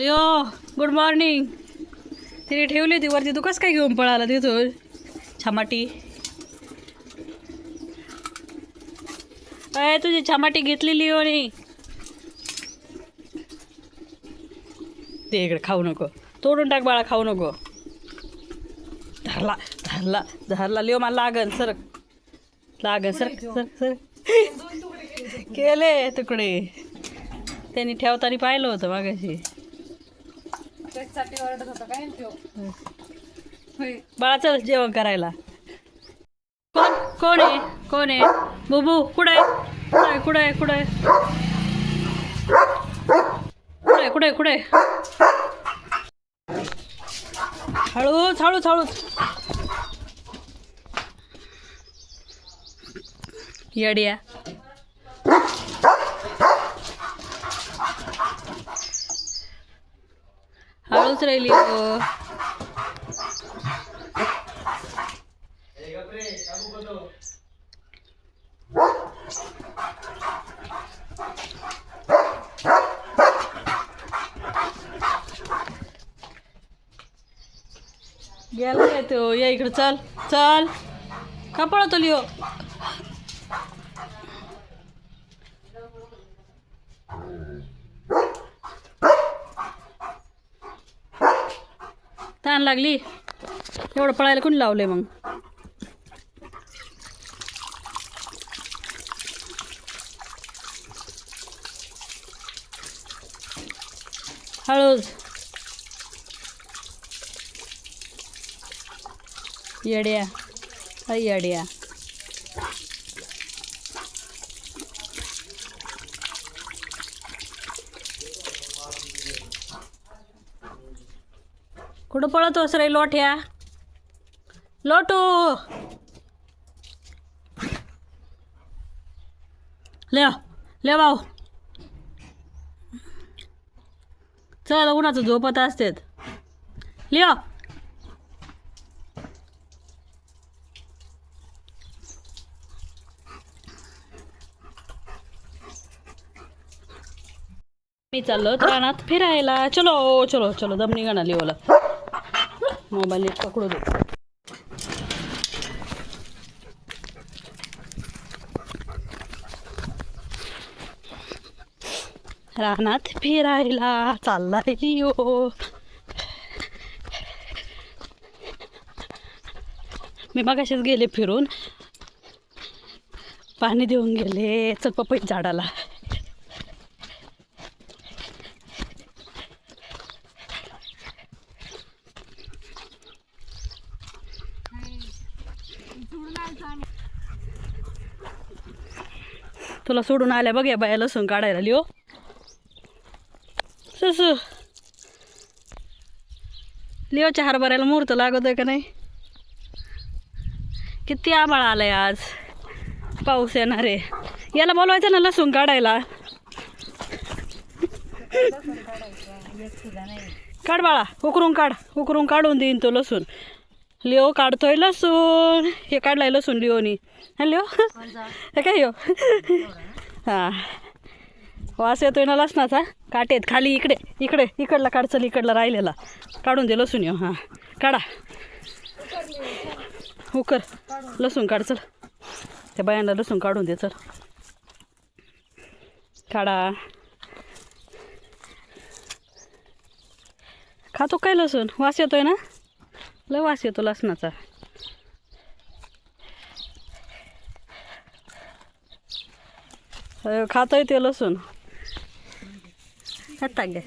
Leo good morning तिने ठेवली होती वरती. तू कसं काय घेऊन पळाला तिथून? छामाटी. अय तुझी छामाटी घेतली लिओनी ते इकडे खाऊ नको. तोडून टाक बाळा खाऊ नको. धरला धरला धरला. लिओ मला लागन सर. लागन सर सर सर. केले तुकडे. त्यांनी ठेवताना पाहिलं होतं मागाशी. त्याच्यासाठी ओरडत होता काय तो हो? होय. बाळा चल जेवण करायला. कोण? कोण आहे? कोण आहे? बुबू कुठं आहे? कुठं आहे? कुठं आहे? कुठं आहे? कुठं आहे? कुठं आहे? कुठं आहे? हळूच हळूच हळूच. येड्या. हळूच राहिली हो गेला काय तो या इकडं चल चल का पळतो लिओ लागली. एवढं पळायला कोणी लावलंय मग? हळूच. येड्या. अय येड्या. कुठं पळतोस रे लोट्या लोटू! ले ले भाऊ. चल उन्हाचं झोपत असतेत लिओ. मी चाललो रानात फिरायला. चलो चलो चलो दमनी गाणं लिओला. मोबाईल नीट पकडू दे. रानात फिरायला चाललाय लिओ. मी मगाशीच गेले फिरून. पाणी देऊन गेले चल पपई झाडाला. तुला सोडून आल्या बघ या बाया लसूण काढायला लिओ. सस. लिओच्या हरभऱ्याला मुहूर्त लागत आहे का नाही? किती आबाळ आलाय आज. पाऊस येणार आहे. याला बोलवायचं ना लसूण काढायला. काढ बाळा उकरून काढ. उकरून काढून देईन तो लसूण. लिओ काढतोय लसूण. हे काढलाय लसूण लिओनी. हा लिओ. हे काय यो? हां. वास येतोय ना लसणाचा? काटेत खाली इकडे इकडे इकडला काढ चल इकडला राहिलेला. काढून दे लसूण येऊ हां. काढा. उकर. लसूण काढ चल त्या बायांना लसूण काढून दे चल. काढा. खातो काय लसूण? वास येतोय ना? लय वास येतो लसणाचा. खात आहे ते लसूण. आता गे.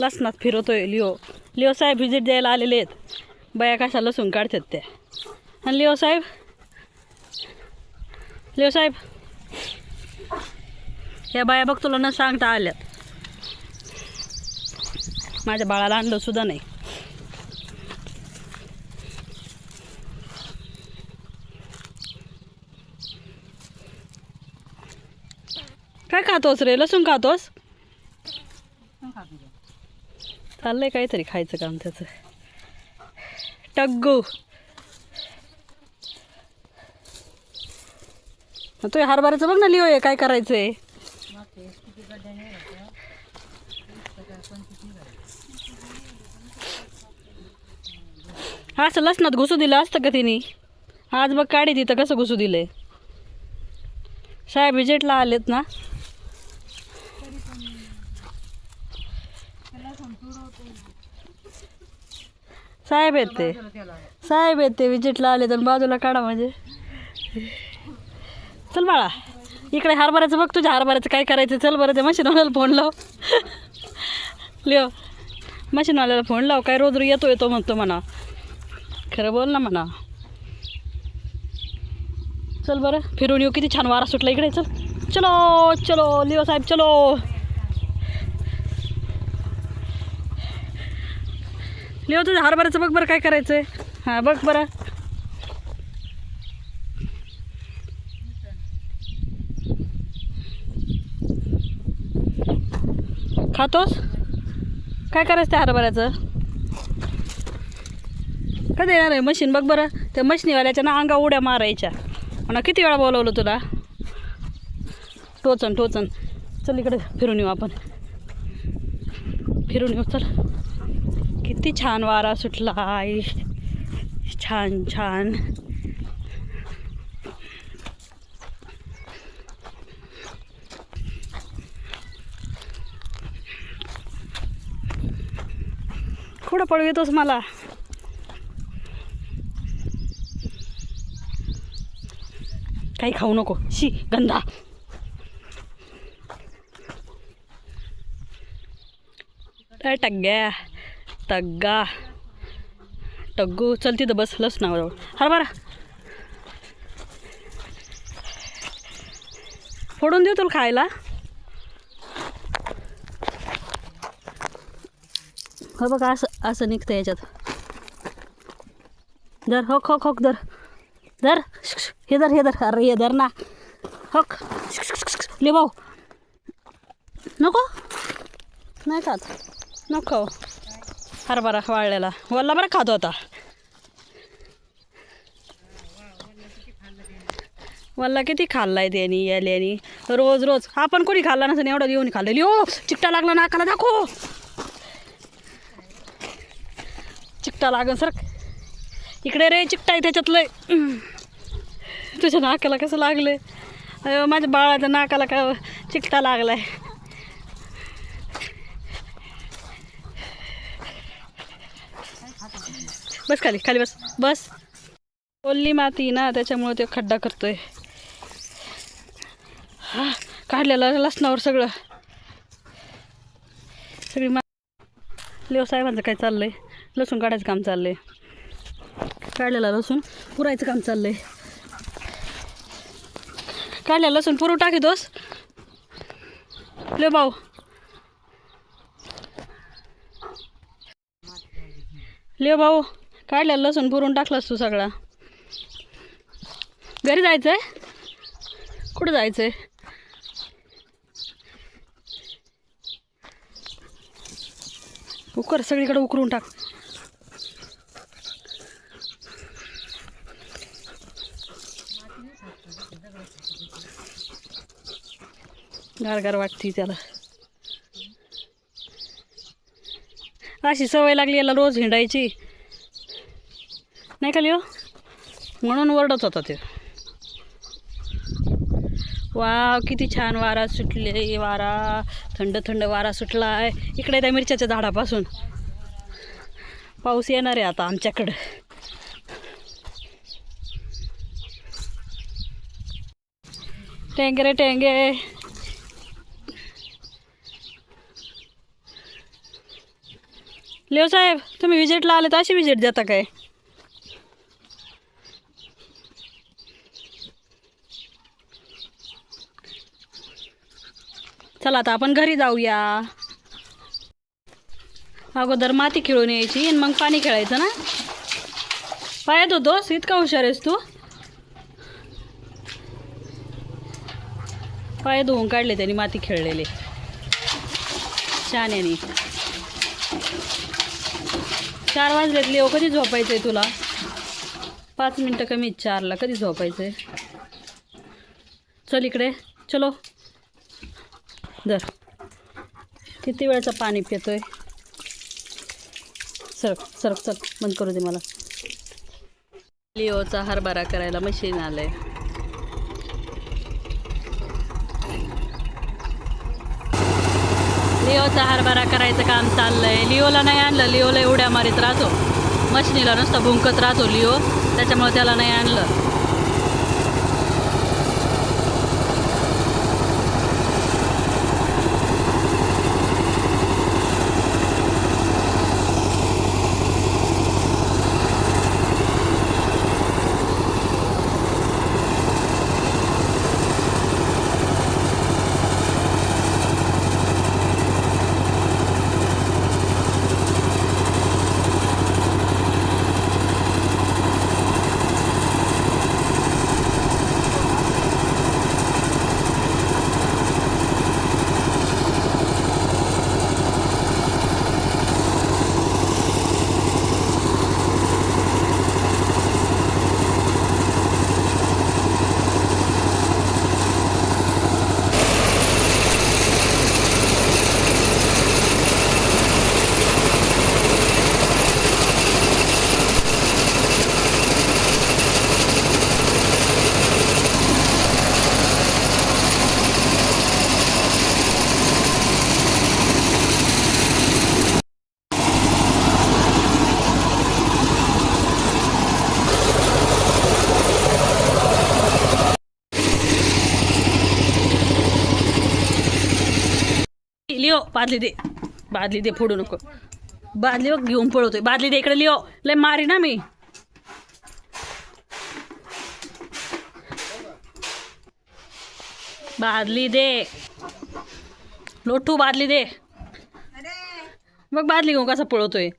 लसणात फिरवतोय लिओ. लिओ साहेब व्हिजिट द्यायला आलेले आहेत. बाया कशा लसूण काढतात त्या. आणि लिओ साहेब? लिओ साहेब? या बाया बघ तुला न सांगता आल्यात. माझ्या बाळाला आणलं सुद्धा नाही. काय खातोस रे? लसूण खातोस? चाललंय काहीतरी खायचं काम त्याचं. टग्गू. तो हरभऱ्याचं बघ ना लिओ काय करायचंय. हा असं लसणात घुसू दिलं असतं का तिने? आज बघ काढी तिथं कसं घुसू दिलंय साहेब विजेटला आलेत ना? साहेब आहेत ते साहेब आहेत ते आले तर बाजूला काढा म्हणजे. चल बाळा इकडे हरभऱ्याचं बघ तुझ्या हरभऱ्याचं काय करायचं. चल बरं ते मशीनवाल्याला फोन लाव. लिओ मशीनवाल्याला फोन लाव काय रोज येतो येतो म्हणतो म्हणा. खरं बोल ना म्हणा. चल बरं फिरून येऊ. किती छान वारा सुटला इकडे. चल. चलो चलो लिओ साहेब चलो. लिओ तुझ्या हरभऱ्याचं बघ बरं काय करायचं आहे हां बघ बरं. खातोस? काय करायचं त्या हरभऱ्याचं? कधी येणार आहे? मशीन बघ बरं. त्या मशीनीवाल्याच्या ना अंगा उड्या मारायच्या. म्हणा किती वेळा बोलवलं तुला? टोचन टोचन. चल इकडे फिरून येऊ आपण. फिरून येऊ चल. किती छान वारा सुटला आहे छान छान. कुठं पळू येतोस मला? काही खाऊ नको. शी गंधा. काय टग्ग्या? टग्गा. टग्गू चल तिथं बस लस नाव हर फोडून देऊ तुला खायला? हो बघा असं असं निघतं याच्यात. धर हो खोक होक धर. धर. हे धर हे धर अरे हे धर ना हक ले भाऊ. नको. नाही खात. नको. हरभरा वाळलेला. वल्ला बरं खात होता वल्ला किती खाल्लाय त्यानी याल्यानी. रोज रोज. आपण कोणी खाल्ला नसेल एवढं येऊन खाल्लेली. ओ चिकटा लागला नाकाला दाखव. चिकटा लागन सर इकडे रे चिकटा आहे त्याच्यातलं तुझ्या नाकाला कसं लागलं आहे माझ्या बाळाच्या नाकाला का चिकटा लागलाय? बस खाली खाली बस बस. ओल्ली माती ना त्याच्यामुळे ते खड्डा करतोय. हा काढलेलं लसणावर सगळं. सगळी मा लिओ साहेबांचं काय चाललंय? लसूण काढायचं काम चाललंय. काढलेला लसूण पुरायचं काम चाललंय. काढल्या लसूण पुरू टाकीतोस ले भाऊ. ले भाऊ काढल्या लसूण पुरून टाकलास तू सगळा. घरी जायचं आहे कुठं जायचं आहे उकर सगळीकडे उकरून टाक. गारगार वाटते त्याला. अशी सवय लागली याला रोज हिंडायची. नाही का लिओ? म्हणून ओरडत होता ते वा किती छान वारा सुटले वारा. थंड थंड वारा सुटला आहे इकडे त्या मिरच्याच्या झाडापासून. पाऊस येणार आहे आता आमच्याकडं. टेंगे रे टेंगे. लेव साहेब तुम्ही विजिटला आले तर अशी विजिट देता काय? चला आता आपण घरी जाऊया. अगोदर माती खेळून यायची आणि मग पाणी खेळायचं ना? पायात होतोस? इतका हुशार आहेस तू. पाय धुवून काढले त्यांनी माती खेळलेले. शान्यानी चार वाजलेत लिओ कधी झोपायचं आहे तुला? पाच मिनटं कमी चारला कधी झोपायचं आहे चल इकडे चलो. दर किती वेळचं पाणी पितोय? सरक सरक सरक बंद करू दे मला. लिओचा हरभरा करायला मशीन आलंय. लिओचा हरभरा करायचं काम चाललंय. लिओला नाही आणलं लिओला एवढ्या मारीत राहतो. मशिनीला नुसतं भुंकत राहतो लिओ. त्याच्यामुळे त्याला नाही आणलं. लिओ हो, बादली दे. बादली दे फोडू नको. बादली बघ घेऊन पळवतोय. बादली दे इकडे लिओ. लय मारी ना मी. बादली दे. लोटू बादली दे. मग बादली घेऊन कसा पळवतोय.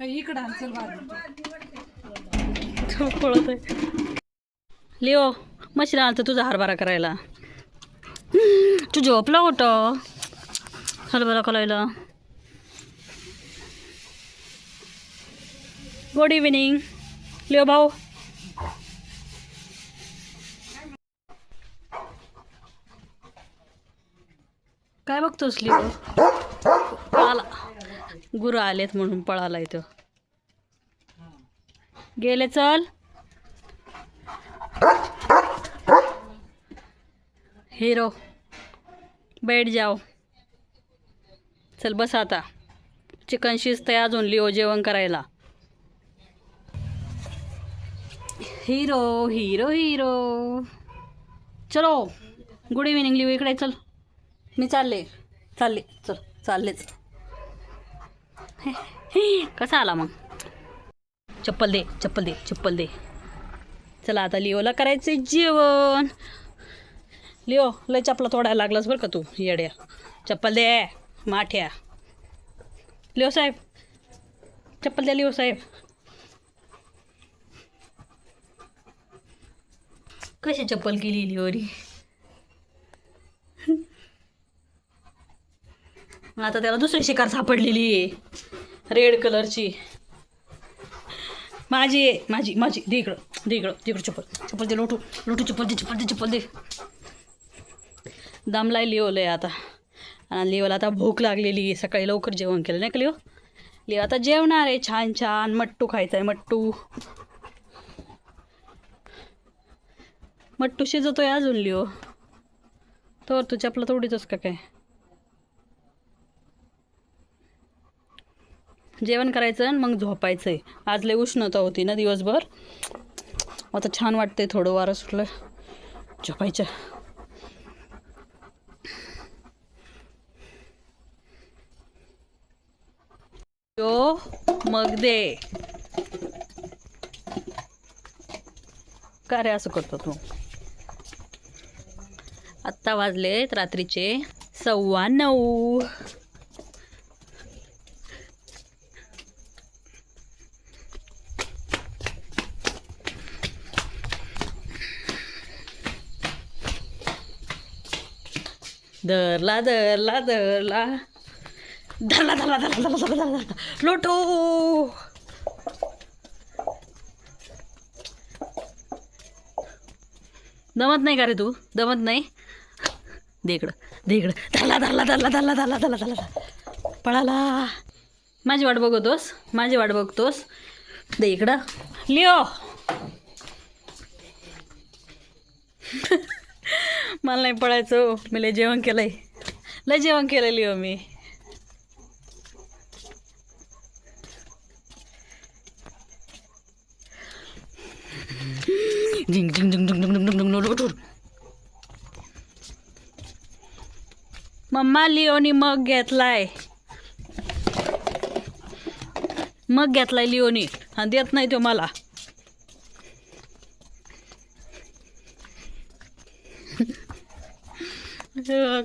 इकडं आण, चल लिओ मशीन आलं तुझा हरभरा करायला. तू झोपला होतं. हरभरा करायला. गुड इव्हिनिंग लिओ भाऊ. काय बघतोस लिओ? पळाला. गुरु आलेत म्हणून पळाला इथं. गेले चल. हिरो बैठ जाओ. चल बस आता. चिकन शिजतंय अजून लिओ जेवण करायला. Hero hero hero. चलो गुड इव्हिनिंग लिओ. इकडे चल. मी चालले. चालले. चल चाललेच. कसा आला मग? चप्पल दे चप्पल दे चप्पल दे. चला आता लिओला करायचे जेवण. लिओ लय चपला तोडायला लागलास बरं का तू येड्या. चप्पल दे माठ्या. लिओ साहेब चप्पल द्या लिओ साहेब. कशी चप्पल केली लिओरी आता त्याला दुसरी शिकार सापडलेली आहे रेड कलरची. माझी आहे माझी माझी. दे इकडं दे इकडं दे इकडं चप्पल. चप्पल दे लोटू. लोटू चप्पल दे चप्पल दे चप्पल दे. दमलाय लिओलंय आता. आणि लिओला आता भूक लागलेली आहे. सकाळी लवकर जेवण केलं. नाही का लिओ? लिओ आता जेवणार आहे. छान छान. मट्टू खायचं आहे मट्टू. मट्टू शिजवतोय अजून लिओ. तर तू चपला तोडीतच का काय? जेवण करायचं आणि मग झोपायचं आहे आज लय उष्णता होती ना दिवसभर. आता छान वाटतंय थोडं वारं सुटलं झोपायचं. यो मग दे. का रे असं करतो तू? आत्ता वाजलेत रात्रीचे सव्वा नऊ. धरला धरला धरला धरला धरला धरला धरला धरला धरला लोटो दमत नाही का रे तू दमत नाही दे इकडं धरला धरला धरला धरला धरला धरला धरला पळाला माझी वाट बघतोस माझी वाट बघतोस दे इकडं लिओ मला नाही पळायचं हो. मी लय जेवण केलंय. लय जेवण केलेली हो मी. झिंग झिंग झिंग झिंग झिंग झिंग झिंग. मम्मा लिओनी मग घेतलाय. मग घेतलाय लिओनी. हा देत नाही तो मला.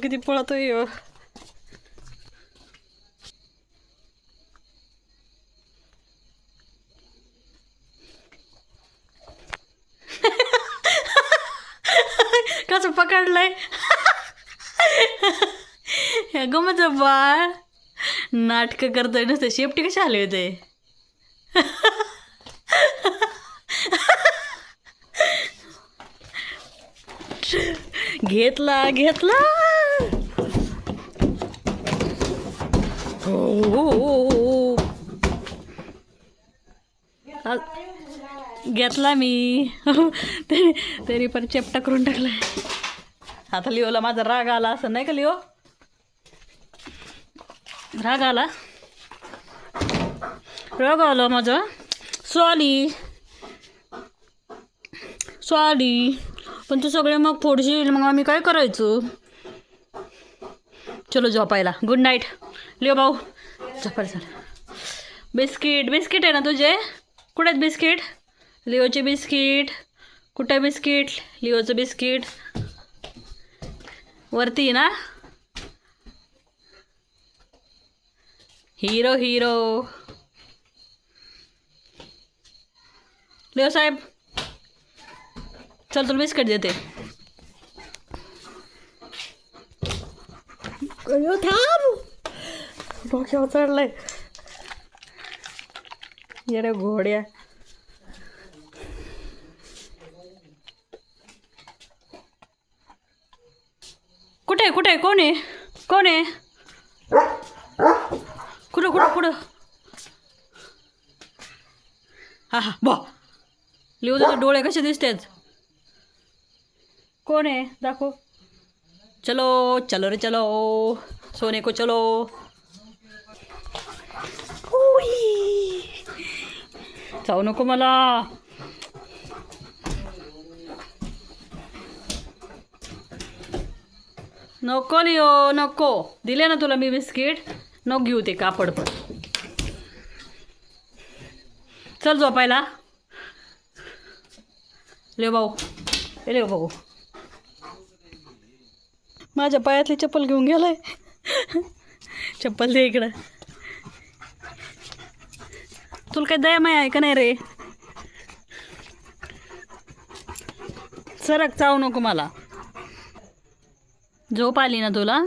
किती पळतोय ह्यो. कसं पकडलंय ह्या गमत बाळ नाटकं करतोय नुसतं शेपटी कशी आले होते घेतला घेतला हो, घेतला मी ते- तरी पण चेपटा करून टाकलाय. आता लिओला माझा राग आला असं नाही का लिओ? राग आला? राग आला माझा. सॉरी सॉरी पण तू सगळे मग फोडशील मग आम्ही काय करायचो? चलो झोपायला. गुड नाईट लिओ भाऊ. झोपायला चल. बिस्किट बिस्किट आहे ना तुझे? कुठे आहेत बिस्किट? लिओचे बिस्किट. कुठे बिस्किट? लिओचं बिस्किट. वरती ना? Hero hero. लिओ साहेब. चल तुला बिस्किट देते. थांब. डोक्यावर चढलंय. येड्या घोड्या कुठे आहे, कुठे आहे? कोण आहे? कोण आहे? कुठं कुठं कुठं? हा हा बा लिहू तुझे डोळे कसे दिसतात. कोण आहे दाखव चलो चलो रे चलो। सोने को चलो. जाऊ नको मला। नको लिओ नको। दिले ना तुला मी बिस्किट? नको घेऊ ते कापड पण. चल झोपायला. लिओ भाऊ. ए लिओ भाऊ. माझ्या पायातली चप्पल घेऊन गेलाय. चप्पल दे इकडं. तुला काही दयामाय आहे का नाही रे? सरक चावू नको मला. झोप आली ना तुला?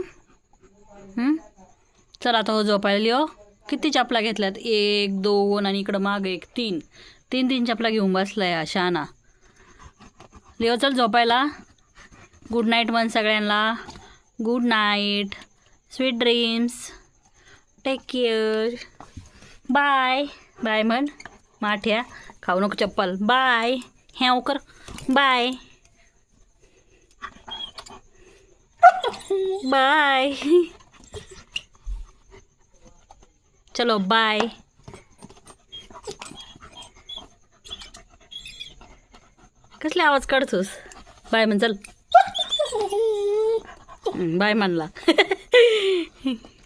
चल आता हो झोपायला हो किती चपला घेतल्यात? एक दोन आणि इकडं मागं एक तीन. तीन तीन चपला घेऊन बसलाय हा शाना. लिओ चल झोपायला. गुड नाईट मन सगळ्यांना. Good night sweet dreams take care bye bye म्हण. माठ्या खाऊ नको चप्पल. बाय ह्या कर. बाय बाय चलो बाय कसले आवाज काढतोस? बाय म्हण चल. बाय म्हणला.